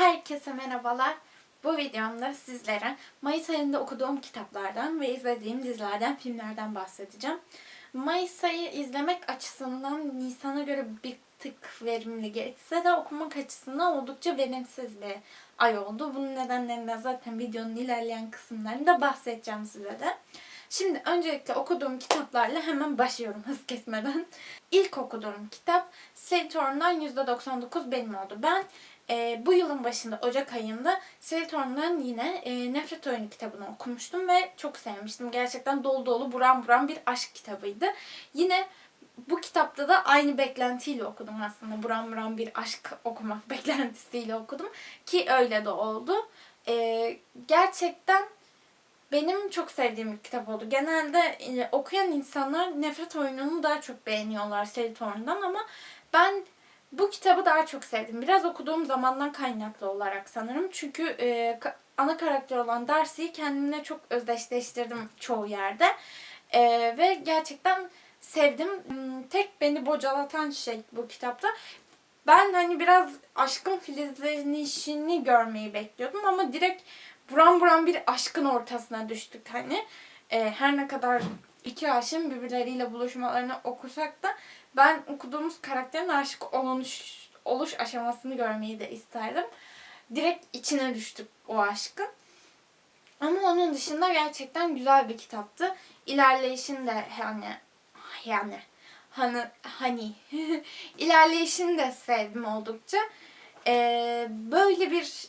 Herkese merhabalar. Bu videomda sizlere Mayıs ayında okuduğum kitaplardan ve izlediğim dizilerden, filmlerden bahsedeceğim. Mayıs ayı izlemek açısından Nisan'a göre bir tık verimli geçse de okumak açısından oldukça verimsiz bir ay oldu. Bunun nedenlerinden zaten videonun ilerleyen kısımlarında bahsedeceğim size de. Şimdi öncelikle okuduğum kitaplarla hemen başlıyorum hız kesmeden. İlk okuduğum kitap Saturn'dan %99 benim oldu. Ben e, bu yılın başında Ocak ayında Saturn'dan yine e, Nefret Oyunu kitabını okumuştum ve çok sevmiştim. Gerçekten dolu dolu buram buram bir aşk kitabıydı. Yine bu kitapta da aynı beklentiyle okudum aslında. Buram buram bir aşk okumak beklentisiyle okudum. Ki öyle de oldu. E, gerçekten benim çok sevdiğim bir kitap oldu. Genelde e, okuyan insanlar Nefret Oyunu'nu daha çok beğeniyorlar Saturn'dan ama ben bu kitabı daha çok sevdim. Biraz okuduğum zamandan kaynaklı olarak sanırım. Çünkü e, ana karakter olan Darcy'yi kendimle çok özdeşleştirdim çoğu yerde. E, ve gerçekten sevdim. Hmm, Tek beni bocalatan şey bu kitapta. Ben hani biraz aşkın filizlenişini görmeyi bekliyordum ama direkt buram buram bir aşkın ortasına düştük hani. E, her ne kadar iki aşığın birbirleriyle buluşmalarını okusak da ben okuduğumuz karakterin aşık oluş, oluş aşamasını görmeyi de isterdim. Direkt içine düştük o aşkın. Ama onun dışında gerçekten güzel bir kitaptı. İlerleyişini de yani yani hani hani ilerleyişini de sevdim oldukça. Ee, böyle bir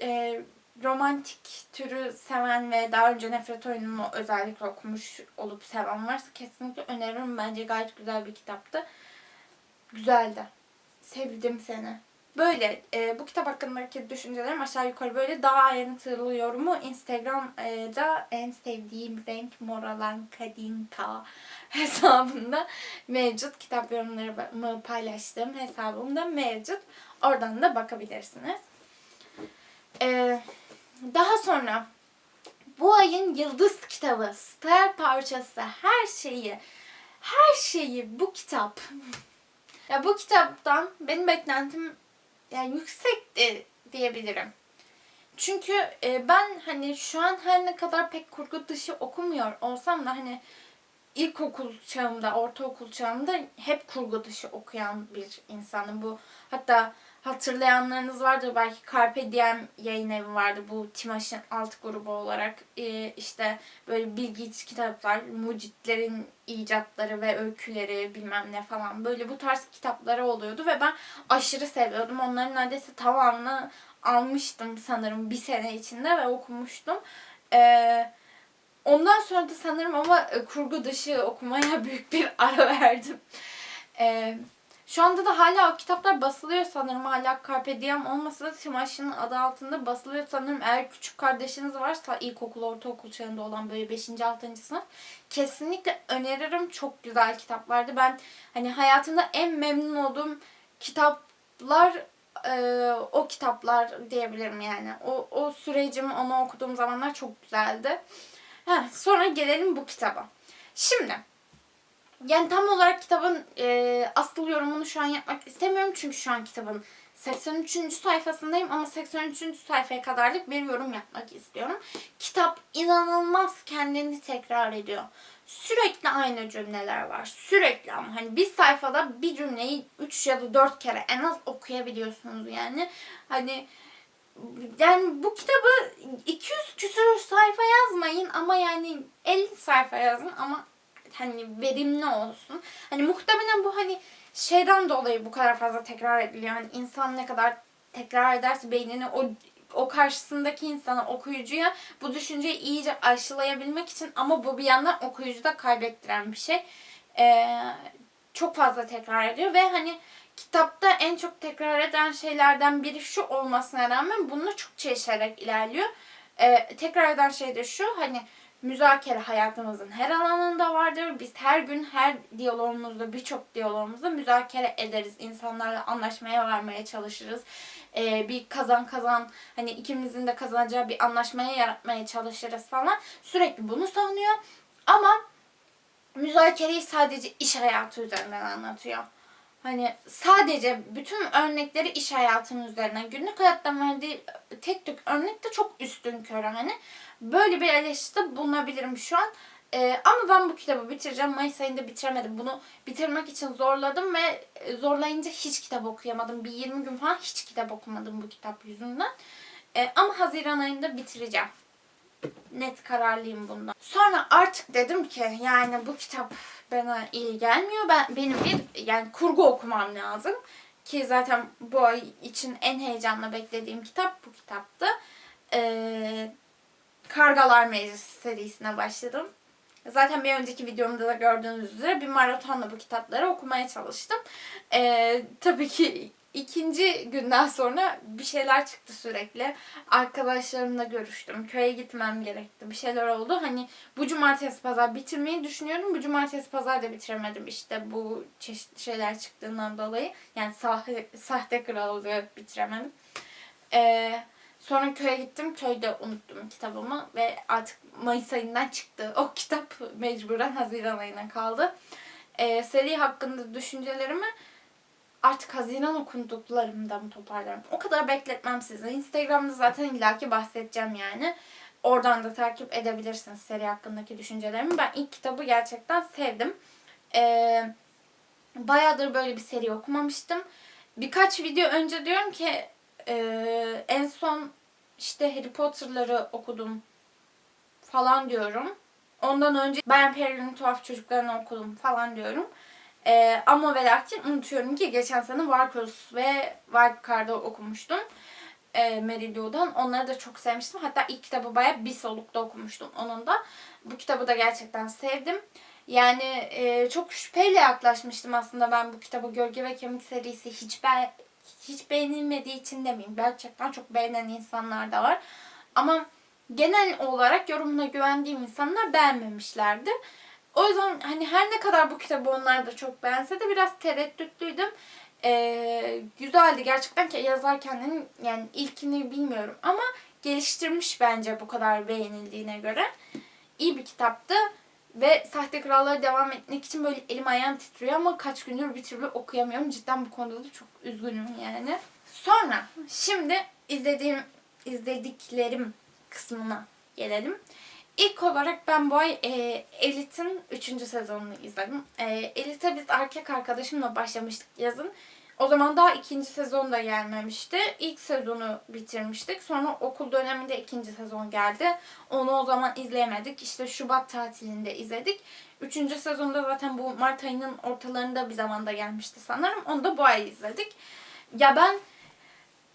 e, romantik türü seven ve daha önce Nefret Oyunu'nu özellikle okumuş olup seven varsa kesinlikle öneririm. Bence gayet güzel bir kitaptı. Güzeldi. Sevdim seni. Böyle e, bu kitap hakkındaki düşüncelerim aşağı yukarı böyle daha ayrıntılı yorumu Instagram'da en sevdiğim renk moralan kadinka hesabında mevcut. Kitap yorumlarımı paylaştığım hesabımda mevcut. Oradan da bakabilirsiniz. Ee, daha sonra bu ayın yıldız kitabı, star parçası, her şeyi, her şeyi bu kitap. ya bu kitaptan benim beklentim yani yüksekti diyebilirim. Çünkü e, ben hani şu an her ne kadar pek kurgu dışı okumuyor olsam da hani ilkokul çağımda, ortaokul çağımda hep kurgu dışı okuyan bir insanım. Bu hatta hatırlayanlarınız vardır belki Carpe Diem yayın evi vardı bu Timaş'ın alt grubu olarak ee, işte böyle bilgi kitaplar, mucitlerin icatları ve öyküleri bilmem ne falan böyle bu tarz kitapları oluyordu ve ben aşırı seviyordum. Onların neredeyse tamamını almıştım sanırım bir sene içinde ve okumuştum. Ee, ondan sonra da sanırım ama e, kurgu dışı okumaya büyük bir ara verdim. Ee, şu anda da hala o kitaplar basılıyor sanırım. Hala Carpe Diem olmasa da Timaş'ın adı altında basılıyor sanırım. Eğer küçük kardeşiniz varsa ilkokul, ortaokul çağında olan böyle 5. 6. sınıf kesinlikle öneririm. Çok güzel kitaplardı. Ben hani hayatımda en memnun olduğum kitaplar e, o kitaplar diyebilirim yani. O, o sürecim onu okuduğum zamanlar çok güzeldi. Heh, sonra gelelim bu kitaba. Şimdi yani tam olarak kitabın e, asıl yorumunu şu an yapmak istemiyorum. Çünkü şu an kitabın 83. sayfasındayım ama 83. sayfaya kadarlık bir yorum yapmak istiyorum. Kitap inanılmaz kendini tekrar ediyor. Sürekli aynı cümleler var. Sürekli ama hani bir sayfada bir cümleyi 3 ya da 4 kere en az okuyabiliyorsunuz yani. Hani yani bu kitabı 200 küsur sayfa yazmayın ama yani 50 sayfa yazın ama hani verimli olsun. Hani muhtemelen bu hani şeyden dolayı bu kadar fazla tekrar ediliyor. Hani insan ne kadar tekrar ederse beynini o o karşısındaki insana, okuyucuya bu düşünceyi iyice aşılayabilmek için ama bu bir yandan okuyucu da kaybettiren bir şey. Ee, çok fazla tekrar ediyor ve hani kitapta en çok tekrar eden şeylerden biri şu olmasına rağmen bununla çok çelişerek ilerliyor. Ee, tekrar eden şey de şu hani müzakere hayatımızın her alanında vardır. Biz her gün her diyalogumuzda birçok diyalogumuzda müzakere ederiz. İnsanlarla anlaşmaya varmaya çalışırız. Ee, bir kazan kazan hani ikimizin de kazanacağı bir anlaşmaya yaratmaya çalışırız falan. Sürekli bunu savunuyor. Ama müzakereyi sadece iş hayatı üzerinden anlatıyor. Hani sadece bütün örnekleri iş hayatının üzerine günlük hayattan verdiği tek tek örnek de çok üstün körü hani. Böyle bir eleştiride bulunabilirim şu an. Ee, ama ben bu kitabı bitireceğim. Mayıs ayında bitiremedim. Bunu bitirmek için zorladım ve e, zorlayınca hiç kitap okuyamadım. Bir 20 gün falan hiç kitap okumadım bu kitap yüzünden. Ee, ama Haziran ayında bitireceğim. Net kararlıyım bundan. Sonra artık dedim ki yani bu kitap bana iyi gelmiyor. Ben benim bir yani kurgu okumam lazım. Ki zaten bu ay için en heyecanla beklediğim kitap bu kitaptı. Ee, Kargalar Meclisi serisine başladım. Zaten bir önceki videomda da gördüğünüz üzere bir maratonla bu kitapları okumaya çalıştım. Ee, tabii ki ikinci günden sonra bir şeyler çıktı sürekli. Arkadaşlarımla görüştüm. Köye gitmem gerekti. Bir şeyler oldu. Hani bu cumartesi pazar bitirmeyi düşünüyorum. Bu cumartesi pazar da bitiremedim işte bu çeşitli şeyler çıktığından dolayı. Yani sahte, sahte krallığı bitiremedim. Ee, sonra köye gittim. Köyde unuttum kitabımı ve artık Mayıs ayından çıktı. O kitap mecburen Haziran ayına kaldı. Ee, seri hakkında düşüncelerimi artık Haziran okuduklarımdan toparlarım. O kadar bekletmem sizi. Instagram'da zaten illaki bahsedeceğim yani. Oradan da takip edebilirsiniz seri hakkındaki düşüncelerimi. Ben ilk kitabı gerçekten sevdim. Ee, bayağıdır böyle bir seri okumamıştım. Birkaç video önce diyorum ki e, en son işte Harry Potter'ları okudum falan diyorum. Ondan önce Ben Perry'nin Tuhaf Çocuklarını okudum falan diyorum. Ee, ama ve lakin unutuyorum ki geçen sene Warcross ve Wildcard'ı okumuştum. Ee, Mary Lou'dan. Onları da çok sevmiştim. Hatta ilk kitabı bayağı bir solukta okumuştum onun da. Bu kitabı da gerçekten sevdim. Yani e, çok şüpheyle yaklaşmıştım aslında ben bu kitabı. Gölge ve Kemik serisi hiç ben hiç beğenilmediği için demeyeyim. Gerçekten çok beğenen insanlar da var. Ama genel olarak yorumuna güvendiğim insanlar beğenmemişlerdi. O yüzden hani her ne kadar bu kitabı onlar da çok beğense de biraz tereddütlüydüm. Ee, güzeldi gerçekten ki yazarken hani yani ilkini bilmiyorum ama geliştirmiş bence bu kadar beğenildiğine göre. İyi bir kitaptı ve Sahte Krallığa devam etmek için böyle elim ayağım titriyor ama kaç gündür bir türlü okuyamıyorum. Cidden bu konuda da çok üzgünüm yani. Sonra şimdi izlediğim izlediklerim kısmına gelelim. İlk olarak ben bu ay e, Elite'in 3. sezonunu izledim. E, Elite biz erkek arkadaşımla başlamıştık yazın. O zaman daha ikinci sezon da gelmemişti. İlk sezonu bitirmiştik. Sonra okul döneminde ikinci sezon geldi. Onu o zaman izleyemedik. İşte Şubat tatilinde izledik. Üçüncü sezonda zaten bu Mart ayının ortalarında bir zamanda gelmişti sanırım. Onu da bu ay izledik. Ya ben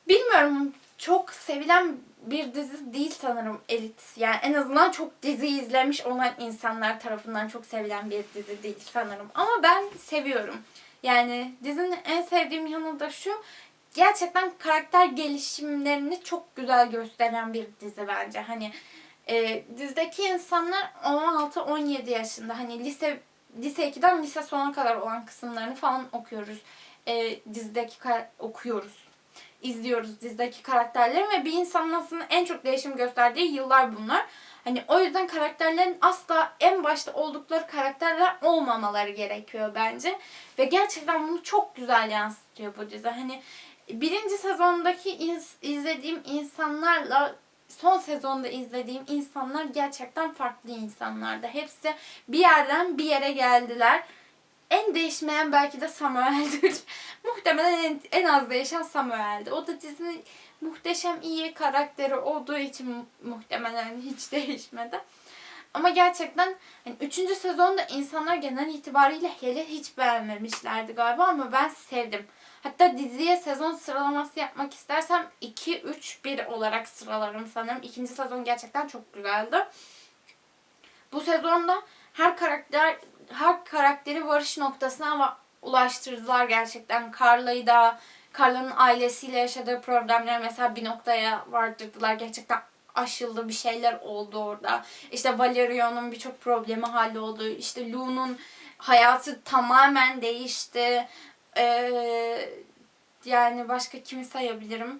bilmiyorum çok sevilen bir dizi değil sanırım Elit. Yani en azından çok dizi izlemiş olan insanlar tarafından çok sevilen bir dizi değil sanırım. Ama ben seviyorum. Yani dizinin en sevdiğim yanı da şu. Gerçekten karakter gelişimlerini çok güzel gösteren bir dizi bence. Hani e, dizideki insanlar 16-17 yaşında. Hani lise lise 2'den lise sona kadar olan kısımlarını falan okuyoruz. E, dizideki okuyoruz izliyoruz dizideki karakterlerin ve bir insanın aslında en çok değişim gösterdiği yıllar bunlar. Hani o yüzden karakterlerin asla en başta oldukları karakterler olmamaları gerekiyor bence. Ve gerçekten bunu çok güzel yansıtıyor bu dizi. Hani birinci sezondaki iz, izlediğim insanlarla son sezonda izlediğim insanlar gerçekten farklı insanlardı. Hepsi bir yerden bir yere geldiler en değişmeyen belki de Samuel'dir. Muhtemelen en, en az değişen Samuel'di. O da dizinin muhteşem iyi karakteri olduğu için muhtemelen hiç değişmedi. Ama gerçekten yani 3. sezonda insanlar genel itibariyle hele hiç beğenmemişlerdi galiba ama ben sevdim. Hatta diziye sezon sıralaması yapmak istersem 2, 3, 1 olarak sıralarım sanırım. İkinci sezon gerçekten çok güzeldi. Bu sezonda her karakter her karakteri varış noktasına ulaştırdılar gerçekten. Carla'yı da Carla'nın ailesiyle yaşadığı problemler mesela bir noktaya vardırdılar. Gerçekten aşıldı bir şeyler oldu orada. İşte Valerio'nun birçok problemi halloldu. İşte Lou'nun hayatı tamamen değişti. Ee, yani başka kimi sayabilirim?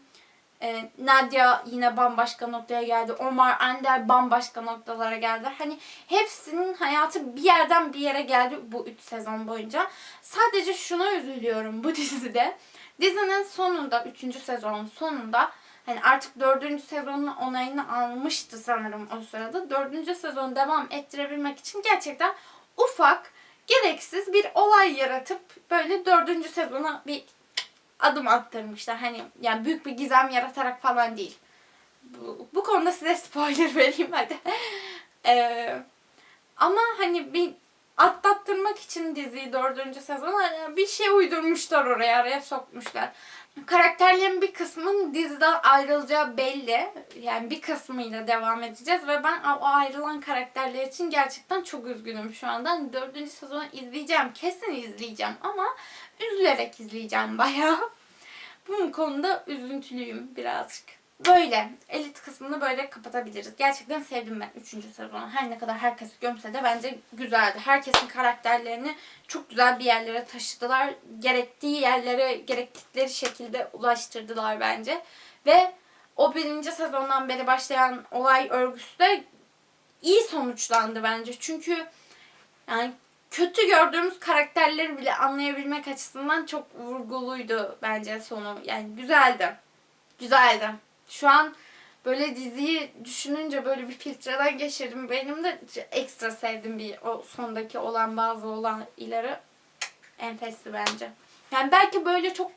E, Nadia yine bambaşka noktaya geldi. Omar Ender bambaşka noktalara geldi. Hani hepsinin hayatı bir yerden bir yere geldi bu 3 sezon boyunca. Sadece şuna üzülüyorum bu dizide. Dizinin sonunda, 3. sezonun sonunda hani artık 4. sezonun onayını almıştı sanırım o sırada. 4. sezon devam ettirebilmek için gerçekten ufak, gereksiz bir olay yaratıp böyle 4. sezona bir adım attırmışlar. Hani yani büyük bir gizem yaratarak falan değil. Bu, bu konuda size spoiler vereyim hadi. Ee, ama hani bir atlattırmak için diziyi dördüncü sezon hani bir şey uydurmuşlar oraya araya sokmuşlar. Karakterlerin bir kısmının diziden ayrılacağı belli. Yani bir kısmıyla devam edeceğiz ve ben o ayrılan karakterler için gerçekten çok üzgünüm şu anda. Hani dördüncü sezonu izleyeceğim. Kesin izleyeceğim ama üzülerek izleyeceğim bayağı. Bu konuda üzüntülüyüm birazcık. Böyle. Elit kısmını böyle kapatabiliriz. Gerçekten sevdim ben 3. sezonu. Her ne kadar herkes gömse de bence güzeldi. Herkesin karakterlerini çok güzel bir yerlere taşıdılar. Gerektiği yerlere gerektikleri şekilde ulaştırdılar bence. Ve o birinci sezondan beri başlayan olay örgüsü de iyi sonuçlandı bence. Çünkü yani kötü gördüğümüz karakterleri bile anlayabilmek açısından çok vurguluydu bence sonu. Yani güzeldi. Güzeldi. Şu an böyle diziyi düşününce böyle bir filtreden geçirdim. Benim de ekstra sevdim bir o sondaki olan bazı olayları enfesti bence. Yani belki böyle çok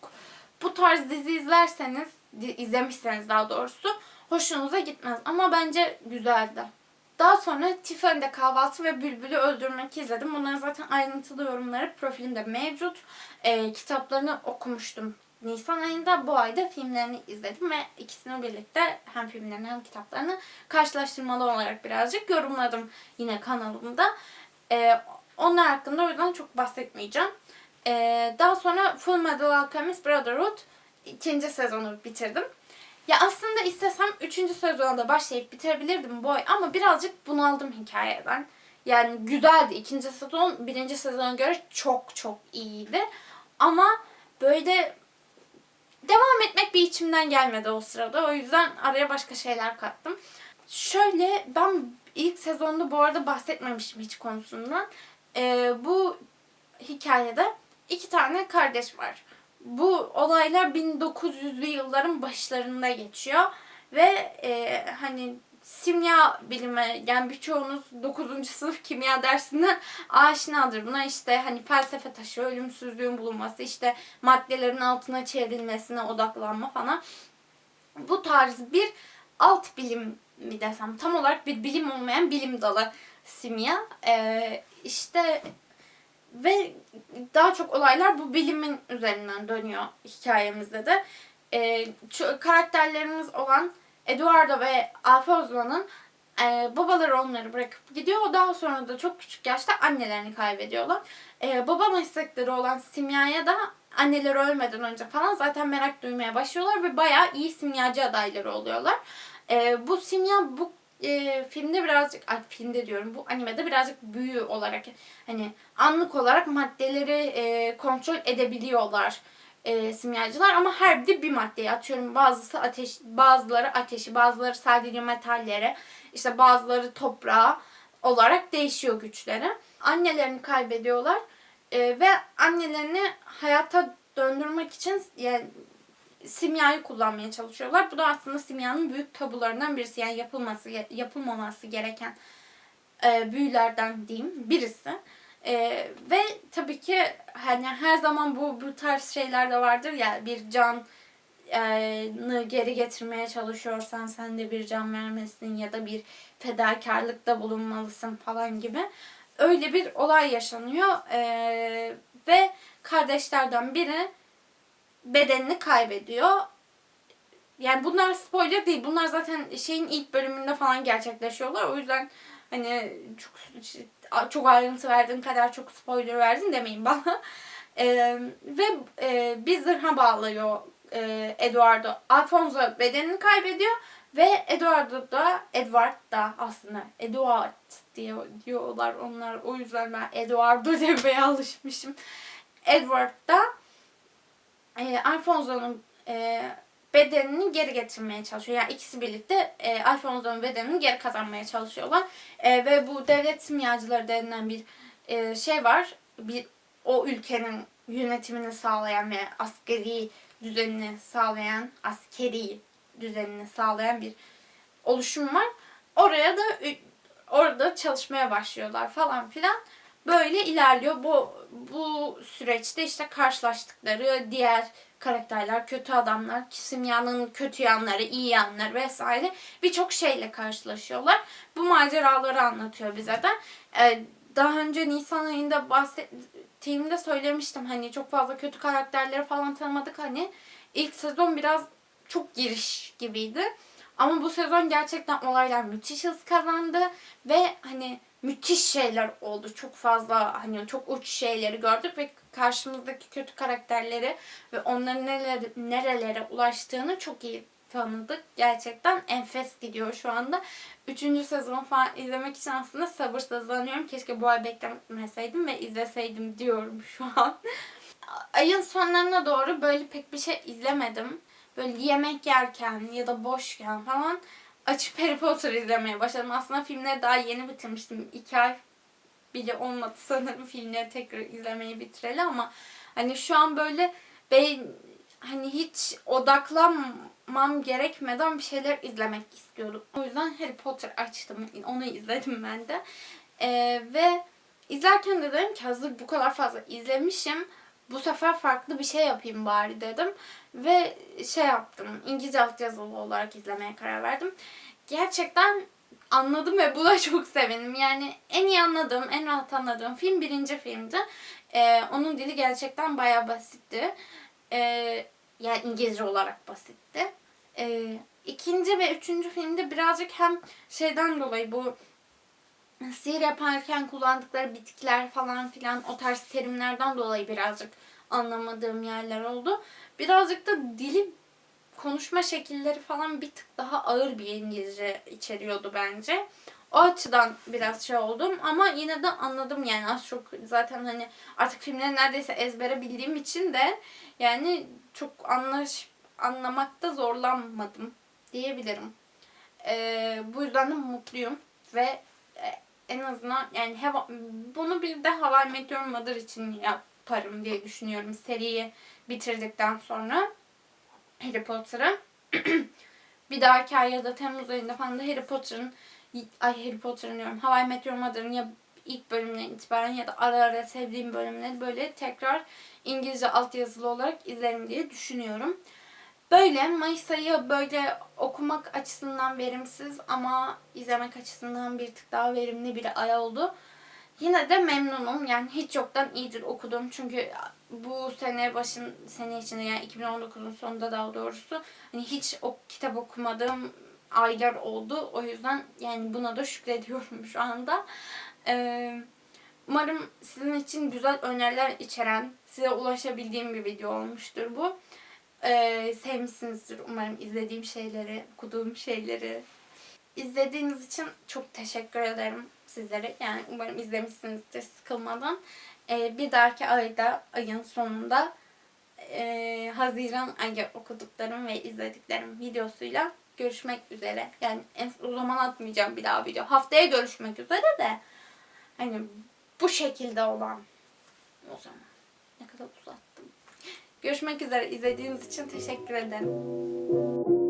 bu tarz dizi izlerseniz, izlemişseniz daha doğrusu hoşunuza gitmez. Ama bence güzeldi. Daha sonra Tiffany'de kahvaltı ve Bülbül'ü öldürmek izledim. Bunların zaten ayrıntılı yorumları profilimde mevcut. Ee, kitaplarını okumuştum Nisan ayında. Bu ayda filmlerini izledim ve ikisini birlikte hem filmlerini hem kitaplarını karşılaştırmalı olarak birazcık yorumladım yine kanalımda. Ee, onlar hakkında o yüzden çok bahsetmeyeceğim. Ee, daha sonra Full Metal Alchemist Brotherhood ikinci sezonu bitirdim. Ya aslında istesem 3. sezona da başlayıp bitirebilirdim bu ay ama birazcık bunaldım hikayeden. Yani güzeldi. İkinci sezon birinci sezona göre çok çok iyiydi. Ama böyle devam etmek bir içimden gelmedi o sırada. O yüzden araya başka şeyler kattım. Şöyle ben ilk sezonda bu arada bahsetmemiştim hiç konusundan. Ee, bu hikayede iki tane kardeş var. Bu olaylar 1900'lü yılların başlarında geçiyor ve e, hani simya bilimi yani birçoğunuz 9. sınıf kimya dersinden aşinadır. Buna işte hani felsefe taşı, ölümsüzlüğün bulunması, işte maddelerin altına çevrilmesine odaklanma falan. Bu tarz bir alt bilim mi desem tam olarak bir bilim olmayan bilim dalı simya. Ee, işte ve daha çok olaylar bu bilimin üzerinden dönüyor hikayemizde de. Ee, karakterlerimiz olan Eduardo ve Alfonso'nun e, babaları onları bırakıp gidiyor. Daha sonra da çok küçük yaşta annelerini kaybediyorlar. E, baba meslekleri olan simyaya da anneleri ölmeden önce falan zaten merak duymaya başlıyorlar ve bayağı iyi simyacı adayları oluyorlar. E, bu simya bu e, filmde birazcık, ay filmde diyorum bu animede birazcık büyü olarak hani anlık olarak maddeleri e, kontrol edebiliyorlar e, simyacılar ama her biri bir maddeye atıyorum bazısı ateş bazıları ateşi bazıları sadece metallere işte bazıları toprağa olarak değişiyor güçleri. Annelerini kaybediyorlar e, ve annelerini hayata döndürmek için yani simyayı kullanmaya çalışıyorlar. Bu da aslında simyanın büyük tabularından birisi. Yani yapılması yapılmaması gereken e, büyülerden diyeyim birisi. E, ve tabii ki hani her zaman bu bu tarz şeyler de vardır ya bir can e, geri getirmeye çalışıyorsan sen de bir can vermesin ya da bir fedakarlıkta bulunmalısın falan gibi. Öyle bir olay yaşanıyor e, ve kardeşlerden biri bedenini kaybediyor. Yani bunlar spoiler değil. Bunlar zaten şeyin ilk bölümünde falan gerçekleşiyorlar. O yüzden hani çok çok ayrıntı verdiğin kadar çok spoiler verdin demeyin bana. Ee, ve e, bir zırha bağlıyor e, Eduardo. Alfonso bedenini kaybediyor ve Eduardo da Edward da aslında Eduard diye diyorlar onlar. O yüzden ben Eduardo demeye alışmışım. Edward da e, Alfonso'nun e, bedenini geri getirmeye çalışıyor. Yani ikisi birlikte e, Alfonso'nun bedenini geri kazanmaya çalışıyorlar. E, ve bu devlet simyacıları denilen bir e, şey var. Bir o ülkenin yönetimini sağlayan ve askeri düzenini sağlayan, askeri düzenini sağlayan bir oluşum var. Oraya da orada çalışmaya başlıyorlar falan filan. Böyle ilerliyor. Bu bu süreçte işte karşılaştıkları diğer karakterler, kötü adamlar, simyanın kötü yanları, iyi yanları vesaire birçok şeyle karşılaşıyorlar. Bu maceraları anlatıyor bize de. Ee, daha önce Nisan ayında bahsettiğimde söylemiştim hani çok fazla kötü karakterleri falan tanımadık hani. ilk sezon biraz çok giriş gibiydi. Ama bu sezon gerçekten olaylar müthiş hız kazandı ve hani müthiş şeyler oldu. Çok fazla hani çok uç şeyleri gördük ve karşımızdaki kötü karakterleri ve onların neler, nerelere ulaştığını çok iyi tanıdık. Gerçekten enfes gidiyor şu anda. Üçüncü sezon falan izlemek için aslında sabırsızlanıyorum. Keşke bu ay beklemeseydim ve izleseydim diyorum şu an. Ayın sonlarına doğru böyle pek bir şey izlemedim. Böyle yemek yerken ya da boşken falan açıp Harry Potter izlemeye başladım. Aslında filmleri daha yeni bitirmiştim. İki ay bile olmadı sanırım filmleri tekrar izlemeyi bitireli ama hani şu an böyle ben hani hiç odaklanmam gerekmeden bir şeyler izlemek istiyordum. O yüzden Harry Potter açtım. Onu izledim ben de. Ee, ve izlerken de dedim ki hazır bu kadar fazla izlemişim. Bu sefer farklı bir şey yapayım bari dedim. Ve şey yaptım. İngilizce altyazılı olarak izlemeye karar verdim. Gerçekten anladım ve buna çok sevindim. Yani en iyi anladığım, en rahat anladığım film birinci filmdi. Ee, onun dili gerçekten bayağı basitti. Ee, yani İngilizce olarak basitti. Ee, ikinci ve üçüncü filmde birazcık hem şeyden dolayı bu sihir yaparken kullandıkları bitkiler falan filan o tarz terimlerden dolayı birazcık anlamadığım yerler oldu. Birazcık da dili konuşma şekilleri falan bir tık daha ağır bir İngilizce içeriyordu bence. O açıdan biraz şey oldum ama yine de anladım yani az çok zaten hani artık filmleri neredeyse ezbere bildiğim için de yani çok anlaş anlamakta zorlanmadım diyebilirim. Ee, bu yüzden de mutluyum ve e, en azından yani heva, bunu bir de Hawaii Meteor Mother için yaparım diye düşünüyorum seriyi bitirdikten sonra Harry Potter'ı. bir dahaki ay ya da Temmuz ayında falan da Harry Potter'ın ay Harry Potter'ın diyorum Hawaii Meteor Mother'ın ya ilk bölümünden itibaren ya da ara ara sevdiğim bölümleri böyle tekrar İngilizce altyazılı olarak izlerim diye düşünüyorum. Böyle Mayıs ayı böyle okumak açısından verimsiz ama izlemek açısından bir tık daha verimli bir ay oldu. Yine de memnunum. Yani hiç yoktan iyidir okudum. Çünkü bu sene başın sene içinde yani 2019'un sonunda daha doğrusu hani hiç o kitap okumadığım aylar oldu. O yüzden yani buna da şükrediyorum şu anda. Ee, umarım sizin için güzel öneriler içeren, size ulaşabildiğim bir video olmuştur bu. Ee, sevmişsinizdir umarım izlediğim şeyleri, okuduğum şeyleri. İzlediğiniz için çok teşekkür ederim sizlere. Yani umarım izlemişsinizdir sıkılmadan. Ee, bir dahaki ayda, ayın sonunda e, Haziran ayı okuduklarım ve izlediklerim videosuyla görüşmek üzere. Yani en, o zaman atmayacağım bir daha video. Haftaya görüşmek üzere de hani bu şekilde olan o zaman ne kadar uzattım. Görüşmek üzere. İzlediğiniz için teşekkür ederim.